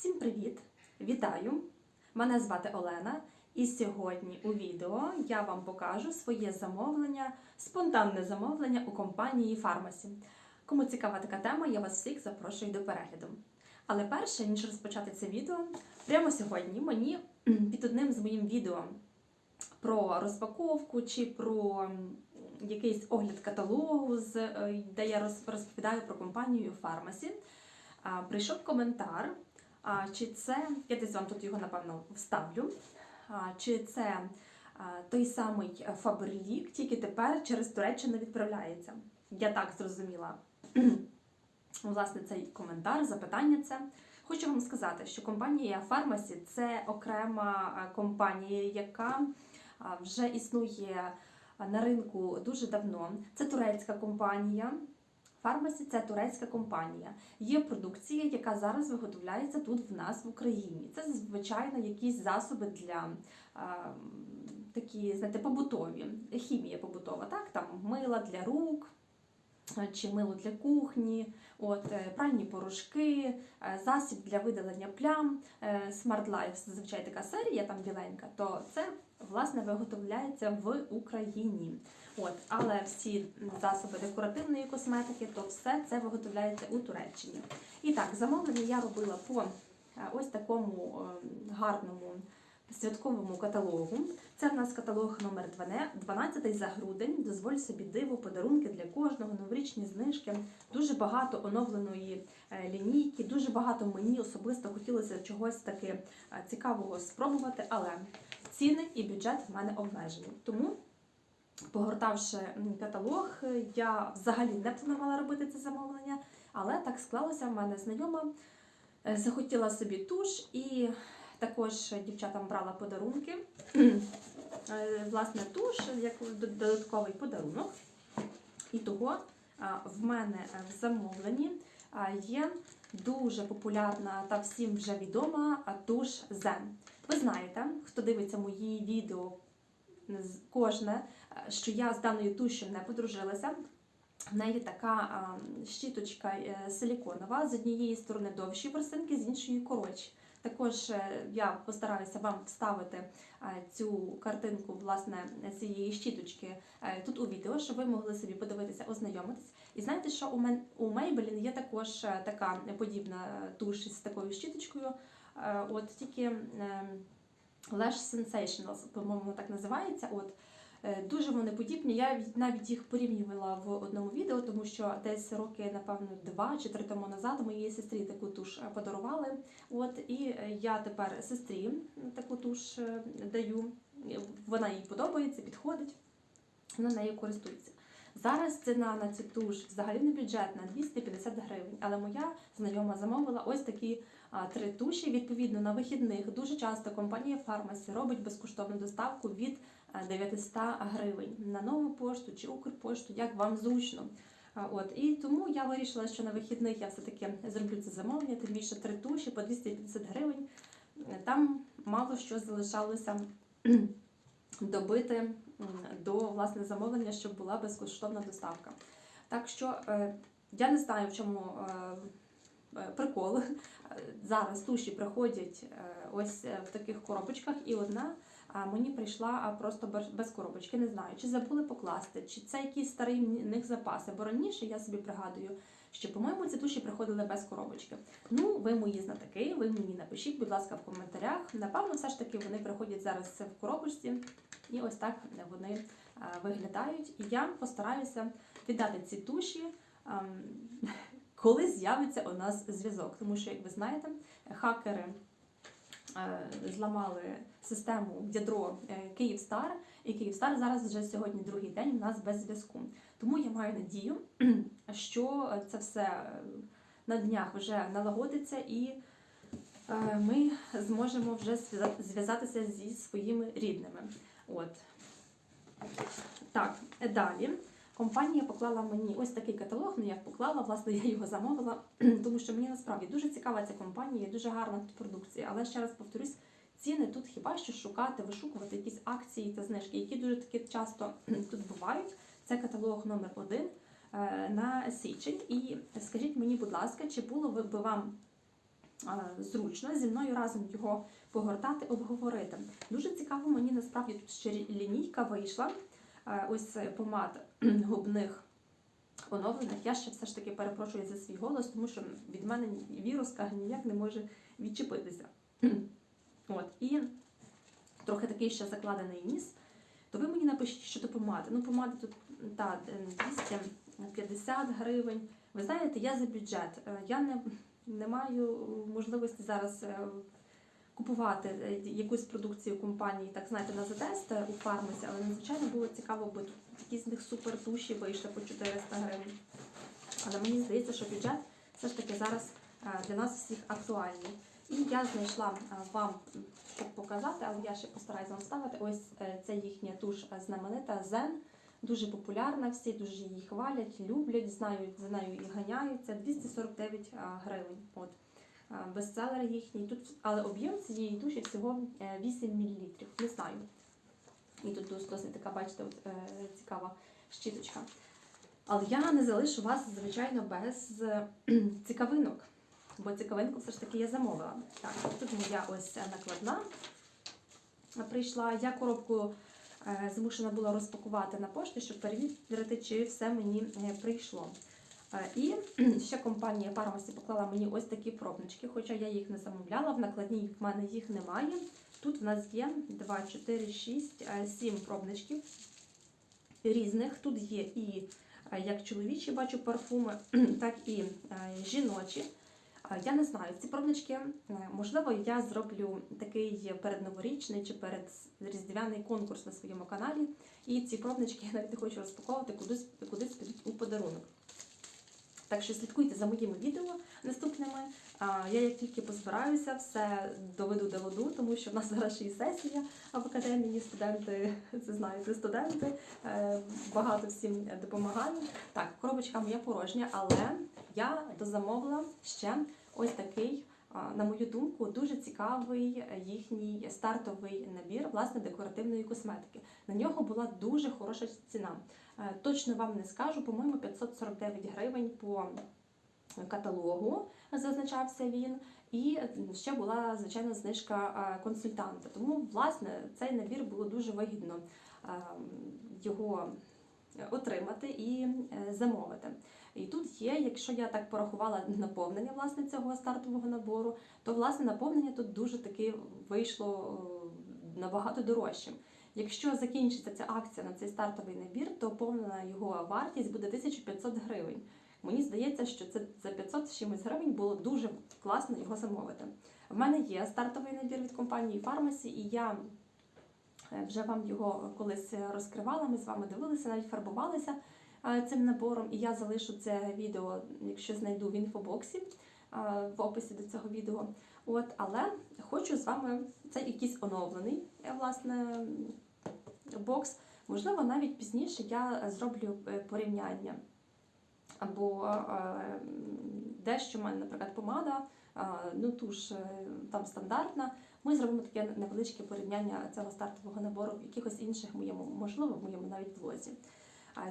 Всім привіт! Вітаю! Мене звати Олена, і сьогодні у відео я вам покажу своє замовлення, спонтанне замовлення у компанії Фармасі. Кому цікава така тема, я вас всіх запрошую до перегляду. Але перше, ніж розпочати це відео, прямо сьогодні мені під одним з моїм відео про розпаковку чи про якийсь огляд каталогу, е, де я розповідаю про компанію Фармасі, прийшов коментар, а, чи це, я десь вам тут його напевно вставлю, чи це той самий Фаберлік, тільки тепер через Туреччину відправляється. Я так зрозуміла. Власне, цей коментар, запитання це. Хочу вам сказати, що компанія Фармасі це окрема компанія, яка вже існує на ринку дуже давно. Це турецька компанія. Фармасі це турецька компанія. Є продукція, яка зараз виготовляється тут в нас в Україні. Це звичайно якісь засоби для а, такі, знаєте, побутові, хімія побутова, так там мила для рук. е, Чи мило для кухні, от е, пральні порошки, е, засіб для видалення плям, е, Smart Life, зазвичай така серія, там біленька, то це власне виготовляється в Україні. От, але всі засоби декоративної косметики, то все це виготовляється у Туреччині. І так, замовлення я робила по е, ось такому е, гарному святковому каталогу. Це в нас каталог номер 12 за грудень. Дозволь собі диво, подарунки для кожного, новорічні знижки. Дуже багато оновленої е, лінійки, дуже багато мені особисто хотілося чогось таки цікавого спробувати, але ціни і бюджет в мене обмежені. Тому Погортавши каталог, я взагалі не планувала робити це замовлення, але так склалося. В мене знайома е, захотіла собі туш і також дівчатам брала подарунки. Е, Власне, туш як додатковий подарунок. І того в мене е, в замовленні є дуже популярна та всім вже відома туш Zen. Ви знаєте, хто дивиться мої відео кожне, е, що я з даною тушю не подружилася. В неї така щіточка е, силіконова, з однієї сторони довші ворсинки, з іншої коротші. Також е, я постараюся вам вставити цю картинку власне цієї щіточки тут у відео, щоб ви могли собі подивитися, ознайомитись. І знаєте, що у Maybelline є також така подібна туш з такою щіточкою. Е, От тільки е, Lash Sensationals, по-моєму, так називається. От Е, Дуже вони подібні. Я навіть їх порівнювала в одному відео, тому що десь роки, напевно, два чи три тому назад моїй сестрі таку туш подарували. От і я тепер сестрі таку туш даю. Вона їй подобається, підходить, вона нею користується. Зараз ціна на цю туш взагалі не бюджетна 250 гривень. Але моя знайома замовила ось такі три туші. Відповідно, на вихідних дуже часто компанія Фармасі робить безкоштовну доставку від 900 гривень на нову пошту чи Укрпошту, як вам зручно. От і тому я вирішила, що на вихідних я все-таки зроблю це замовлення, тим більше три туші по 250 гривень. Там мало що залишалося добити до власне замовлення, щоб була безкоштовна доставка. Так що е, я не знаю, в чому е, е, прикол. Е, Зараз туші приходять е, ось е, в таких коробочках, і одна мені прийшла просто без- коробочки. Не знаю, чи забули покласти, чи це якісь старі в них запаси. Бо раніше я собі пригадую, що, по-моєму, ці туші приходили без коробочки. Ну, ви мої знатоки, ви мені напишіть, будь ласка, в коментарях. Напевно, все ж таки вони приходять зараз в коробочці, і ось так вони виглядають. І я постараюся віддати ці туші. Коли з'явиться у нас зв'язок, тому що, як ви знаєте, хакери е, зламали систему ядро е, Київстар, і Київстар зараз вже сьогодні другий день у нас без зв'язку. Тому я маю надію, що це все на днях вже налагодиться і е, ми зможемо вже зв'язатися зі своїми рідними. От. Так, далі. Компанія поклала мені ось такий каталог, ну як поклала, власне, я його замовила, тому що мені насправді дуже цікава ця компанія, дуже гарна тут продукція. Але ще раз повторюсь, ціни тут хіба що шукати, вишукувати якісь акції та знижки, які дуже таки часто тут бувають. Це каталог номер один е, на січень. І скажіть мені, будь ласка, чи було би вам е, зручно зі мною разом його погортати, обговорити. Дуже цікаво, мені насправді тут ще лінійка вийшла. Е, Ось помад губних оновлених. Я ще все ж таки перепрошую за свій голос, тому що від мене віруска ніяк не може відчепитися. От, і трохи такий ще закладений ніс. То ви мені напишіть, що то помади. Ну, помади тут та, е, 250 гривень. Ви знаєте, я за бюджет. Е, Я не, не маю можливості зараз е, купувати е, якусь продукцію компанії, так знаєте, на затест у фармасі, але надзвичайно було цікаво, бо якісь з них супер туші вийшли по 400 гривень. Але мені здається, що бюджет все ж таки зараз е, для нас всіх актуальний. І я знайшла е, вам, щоб показати, але я ще постараюся вам ставити. Ось це їхня туш знаменита Zen. Дуже популярна, всі дуже її хвалять, люблять, знають, за нею і ганяються. 249 е, гривень. Е, Бестселер їхній. Тут, але об'єм цієї туші всього е, 8 мл. Не знаю. І тут досить така, бачите, от, е, цікава щіточка. Але я не залишу вас, звичайно, без е, цікавинок. Бо цікавинку все ж таки я замовила. Так, тут моя ось накладна прийшла. Я коробку е, змушена була розпакувати на пошті, щоб перевірити, чи все мені е, прийшло. І ще компанія Pharmacy поклала мені ось такі пробнички, хоча я їх не замовляла, в накладній в мене їх немає. Тут в нас є 2, 4, 6, 7 пробничків різних. Тут є і е, як чоловічі бачу парфуми, так і е, жіночі. Я не знаю, ці пробнички, можливо, я зроблю такий передноворічний чи передріздвяний конкурс на своєму каналі. І ці пробнички я навіть не хочу розпаковувати, кудись, кудись у подарунок. Так що слідкуйте за моїми відео наступними. Я як тільки позбираюся, все доведу до ладу, тому що в нас зараз ще і сесія в академії. Студенти, це знаєте, студенти е, багато всім допомагаю. Так, коробочка моя порожня, але я дозамовила ще ось такий, на мою думку, дуже цікавий їхній стартовий набір власне декоративної косметики. На нього була дуже хороша ціна. Е, Точно вам не скажу, по-моєму, 549 гривень по каталогу зазначався він. І ще була звичайно знижка е, консультанта. Тому, власне, цей набір було дуже вигідно е, його отримати і замовити. І тут є, якщо я так порахувала наповнення власне цього стартового набору, то власне наповнення тут дуже таки вийшло набагато дорожчим. Якщо закінчиться ця акція на цей стартовий набір, то повна його вартість буде 1500 гривень. Мені здається, що це за 500 з чимось гривень було дуже класно його замовити. В мене є стартовий набір від компанії Pharmacy, і я е, вже вам його колись розкривала. Ми з вами дивилися, навіть фарбувалися е, цим набором. І я залишу це відео, якщо знайду в інфобоксі в описі до цього відео. От, але хочу з вами це якийсь оновлений е, власне бокс. Можливо, навіть пізніше я зроблю е, порівняння. Або е, дещо в мене, наприклад, помада, е, ну туш е, там стандартна. Ми зробимо таке невеличке порівняння цього стартового набору в якихось інших моєму, можливо, в моєму навіть влозі.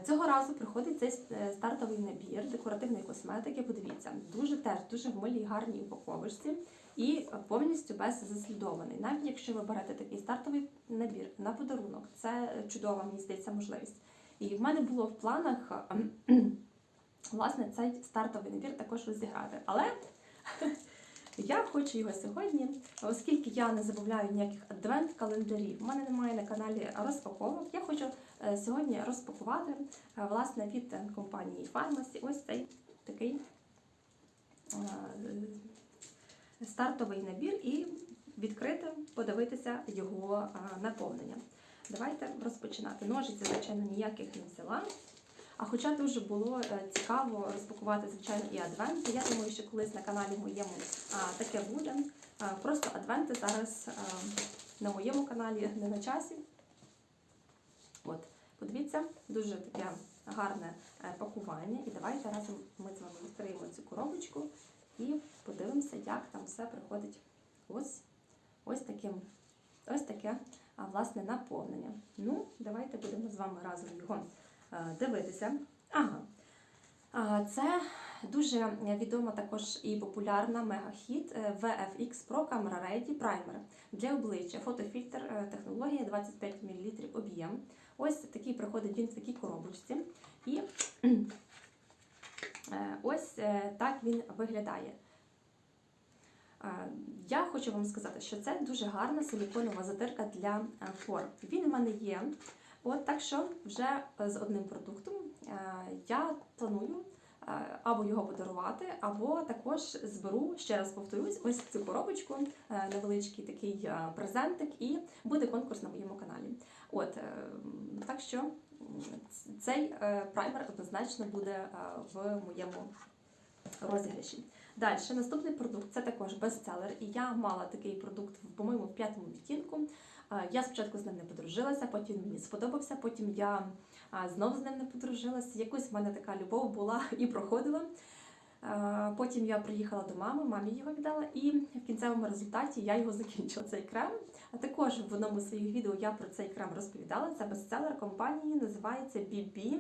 Цього разу приходить цей е, стартовий набір декоративної косметики. Подивіться, дуже теж дуже в милій гарній упаковочці і повністю беззаслідований. Навіть якщо ви берете такий стартовий набір на подарунок, це чудова, мені здається, можливість. І в мене було в планах власне цей стартовий набір також розіграти. Але я хочу його сьогодні, оскільки я не замовляю ніяких адвент-календарів, у мене немає на каналі розпаковок. Я хочу е, сьогодні розпакувати е, власне від е, компанії Pharmacy ось цей такий стартовий набір і відкрити, подивитися його наповнення. Давайте розпочинати. Ножиці, звичайно, ніяких не взяла. А хоча дуже було е, цікаво розпакувати, звичайно, і адвенти. Я думаю, що колись на каналі моєму таке буде. Просто адвенти зараз на моєму каналі не на часі. От, подивіться, дуже таке гарне е, пакування. І давайте разом ми з вами відкриємо цю коробочку і подивимося, як там все приходить ось, ось таким. Ось таке а, власне наповнення. Ну, давайте будемо з вами разом його дивитися. Ага. Це дуже відома також і популярна мегахіт е, VFX Pro Camera Ready Primer для обличчя. Фотофільтр е, технологія 25 мл об'єм. Ось такий приходить він в такій коробочці. І е, ось е, так він виглядає. Е, Я хочу вам сказати, що це дуже гарна силіконова затирка для е, пор. Він у мене є. От так що вже з одним продуктом е, я планую е, або його подарувати, або також зберу, ще раз повторюсь, ось цю коробочку, е, невеличкий такий е, презентик, і буде конкурс на моєму каналі. От е, так що цей е, праймер однозначно буде е, в моєму розіграші. Далі, наступний продукт це також бестселер. І я мала такий продукт, по-моєму, в п'ятому відтінку. Е, Я спочатку з ним не подружилася, потім мені сподобався, потім я а, знов з ним не подружилася. Якось в мене така любов була і проходила. Е, Потім я приїхала до мами, мамі його віддала, і в кінцевому результаті я його закінчила. Цей крем. А також в одному з своїх відео я про цей крем розповідала. Це бестселер компанії, називається BB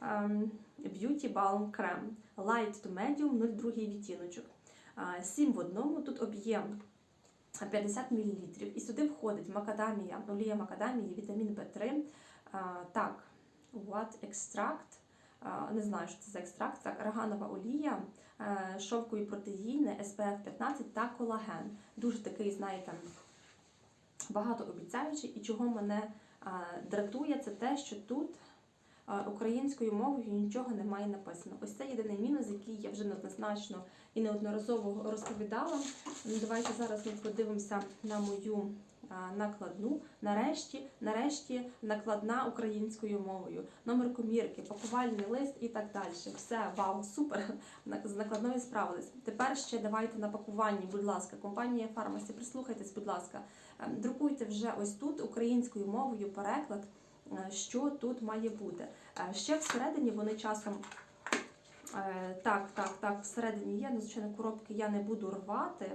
ем, Beauty Balm Creme Light to Medium 02 відтіночок. 7 в одному, тут об'єм 50 мл. І сюди входить макадамія, олія макадамії, вітамін В3. Так, what. А, Не знаю, що це за екстракт. Так, раганова олія, е, шовкові протеїни, SPF 15 та колаген. Дуже такий, знаєте, багатообіцяючий. І чого мене дратує, це те, що тут українською мовою нічого немає написано. Ось це єдиний мінус, який я вже неоднозначно і неодноразово розповідала. Ну, Давайте зараз ми подивимося на мою накладну. Нарешті, нарешті накладна українською мовою. Номер комірки, пакувальний лист і так далі. Все, вау, супер! З накладною справились. Тепер ще давайте на пакуванні, будь ласка, компанія Фармасі, прислухайтесь, будь ласка. Ем, Друкуйте вже ось тут українською мовою переклад, е, що тут має бути. Е, Ще всередині вони часом. Е, Так, так, так, всередині є, ну, звичайно, коробки я не буду рвати,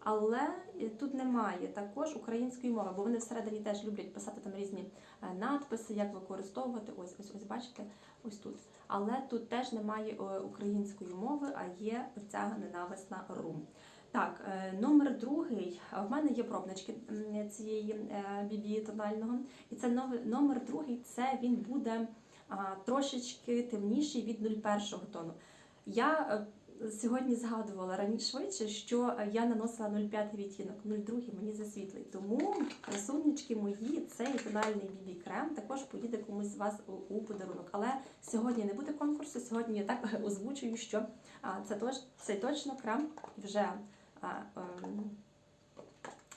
але е, тут немає також української мови, бо вони всередині теж люблять писати там різні надписи, як використовувати. Ось, ось, ось, бачите, ось тут. Але тут теж немає української мови, а є оця ненависна рум. Так, номер другий. В мене є пробнички цієї бібі тонального. І це номер другий. Це він буде трошечки темніший від 01 тону. Я е, сьогодні згадувала раніше швидше, що е, я наносила 05 відтінок, 02 мені засвітлий. Тому красунечки мої, цей тональний бібі крем також поїде комусь з вас у, подарунок. Але сьогодні не буде конкурсу. Сьогодні я так озвучую, що це цей точно крем вже.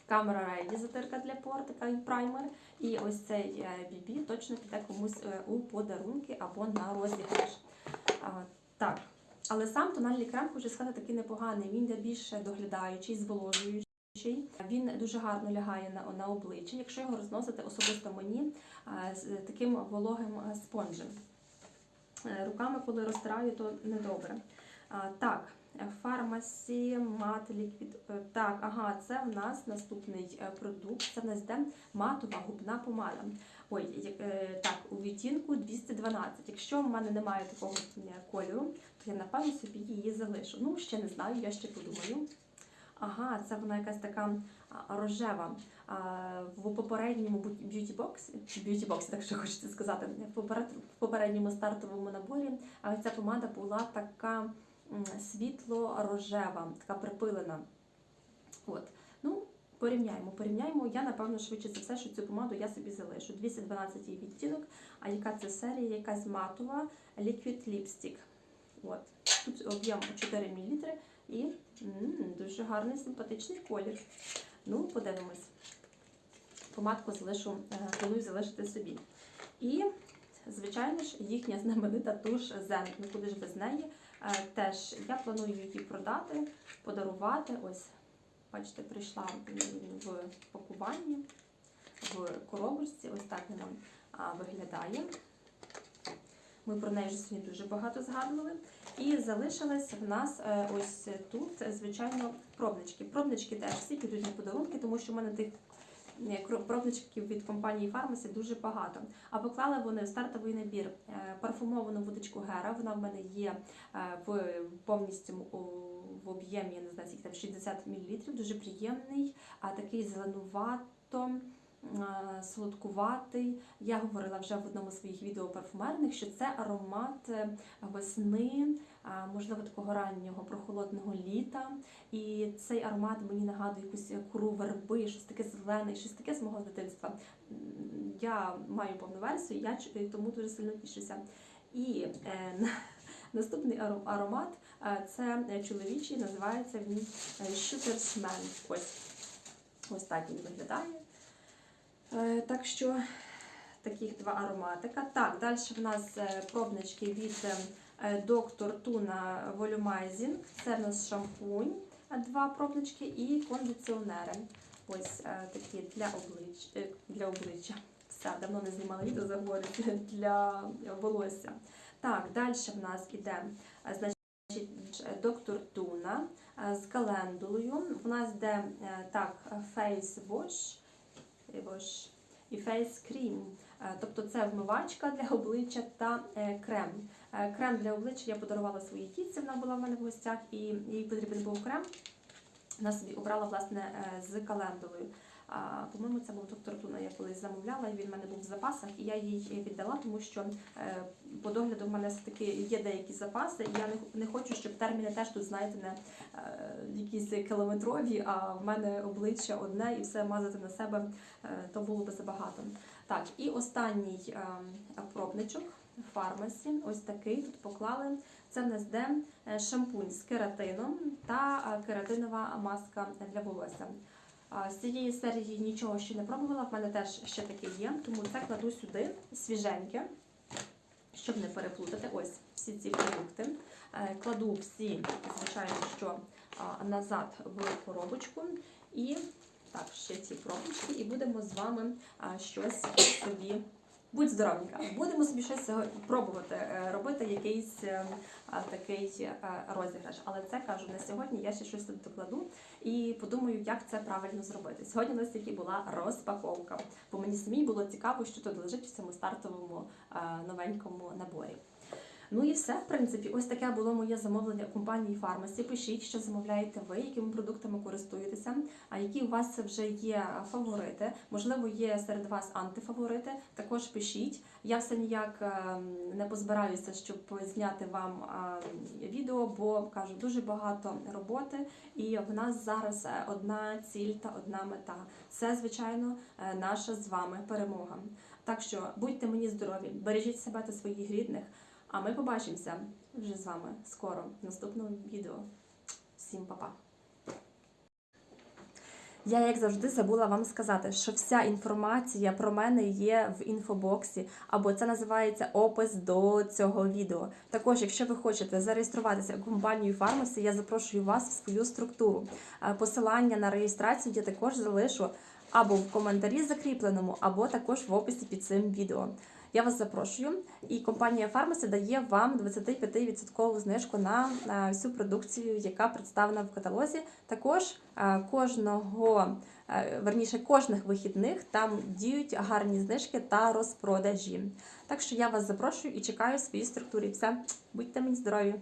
Камера Рейді затирка для пор, така і праймер. І ось цей BB точно піде комусь е, у подарунки або на розіграш. Так, але сам тональний крем, хочу сказати, такий непоганий. Він більше доглядаючий, зволожуючий. Він дуже гарно лягає на, на обличчя, якщо його розносити особисто мені а, з таким вологим е, спонжем. Е, Руками, коли розтираю, то недобре. Так, фармасі, мат, ліквід. Е, Так, ага, це в нас наступний е, продукт. Це в нас йде матова губна помада. Ой, е, так, у відтінку 212. Якщо в мене немає такого кольору, то я напевно собі її залишу. Ну, ще не знаю, я ще подумаю. Ага, це вона якась така рожева. В попередньому б'юті-боксі, б'юті-боксі, так що хочеться сказати, в поперед- попередньому стартовому наборі ця помада була така світло-рожева, така припилена. От. Ну, порівняємо, порівняємо. Я, напевно, швидше за все, що цю помаду я собі залишу. 212 її відтінок. А яка це серія? Якась матова Liquid Lipstick. От. Тут об'єм 4 мл і м, дуже гарний симпатичний колір. Ну, подивимось. Помадку залишу, е, планую залишити собі. І, звичайно ж, їхня знаменита туш Zen. Ну куди ж без неї? Е, Теж я планую її продати, подарувати. Ось, бачите, прийшла в пакуванні, в коробочці. Ось так вона виглядає. Ми про неї вже сьогодні дуже багато згадували. І залишились в нас е, ось тут, звичайно, пробнички. Пробнички теж всі підуть на подарунки, тому що в мене тих пробничків від компанії Фармасі дуже багато. А поклали вони в стартовий набір е, парфумовану водичку Гера. Вона в мене є е, в повністю в об'ємі, я не знаю, скільки там 60 мл. Дуже приємний, а такий зеленувато. Е, Солодкуватий. Я говорила вже в одному з своїх відео парфумерних, що це аромат е, весни, можливо, такого раннього прохолодного літа. І цей аромат мені нагадує якусь кору верби, щось таке зелене, щось таке з мого дитинства. Я маю повну версію, я тому дуже сильно тішуся. І е, наступний аромат е, це е, чоловічий, називається він е, Shooter's Ось, ось так він виглядає. Е, Так що таких два ароматика. Так, далі в нас е, пробнички від е, Доктор Туна Volumizing. Це в нас шампунь, два пробнички і кондиціонери. Ось такі для обличчя. Для обличчя. Все, давно не знімала відео, заговорюся для волосся. Так, далі в нас іде доктор Туна з календулою. В нас йде Face Wash і Face Cream. Е, Тобто це вмивачка для обличчя та е, крем. Е, Крем для обличчя я подарувала своїй тітці, вона була в мене в гостях, і їй потрібен був крем. Вона собі обрала власне з календулою. По-моєму, це був доктор Туна, я колись замовляла, і він в мене був в запасах, і я їй віддала, тому що по догляду в мене все-таки є деякі запаси, я не, не хочу, щоб терміни теж тут, знаєте, не е, якісь кілометрові, а в мене обличчя одне і все мазати на себе, е, то було би забагато. Так, і останній е, пробничок фармасі, ось такий тут поклали. Це в нас де шампунь з кератином та кератинова маска для волосся. З цієї серії нічого ще не пробувала, в мене теж ще таке є, тому це кладу сюди свіженьке, щоб не переплутати. Ось всі ці продукти. Е, Кладу всі, звичайно, що назад в коробочку. І так, ще ці пробочки, і будемо з вами щось собі. Будь здоровенька, будемо собі щось пробувати е, робити, якийсь е, такий е, розіграш. Але це кажу на сьогодні. Я ще щось тут докладу і подумаю, як це правильно зробити. Сьогодні у нас тільки була розпаковка, бо мені самій було цікаво, що тут лежить в цьому стартовому новенькому наборі. Ну і все, в принципі, ось таке було моє замовлення у компанії Фармасі. Пишіть, що замовляєте ви, якими продуктами користуєтеся, а які у вас вже є фаворити. Можливо, є серед вас антифаворити. Також пишіть. Я все ніяк ем, не позбираюся, щоб зняти вам ем, відео, бо кажу, дуже багато роботи, і в нас зараз е, одна ціль та одна мета. Це, звичайно, е, наша з вами перемога. Так що будьте мені здорові, бережіть себе та своїх рідних. А ми побачимося вже з вами скоро в наступному відео. Всім па-па! Я, як завжди, забула вам сказати, що вся інформація про мене є в інфобоксі, або це називається опис до цього відео. Також, якщо ви хочете зареєструватися у компанію Фармасі, я запрошую вас в свою структуру. Е, Посилання на реєстрацію я також залишу або в коментарі закріпленому, або також в описі під цим відео. Я вас запрошую, і компанія Фармаси дає вам 25% знижку на всю продукцію, яка представлена в каталозі. Також е, кожного, е, верніше, кожних вихідних там діють гарні знижки та розпродажі. Так що я вас запрошую і чекаю в своїй структурі. Все, будьте мені здорові!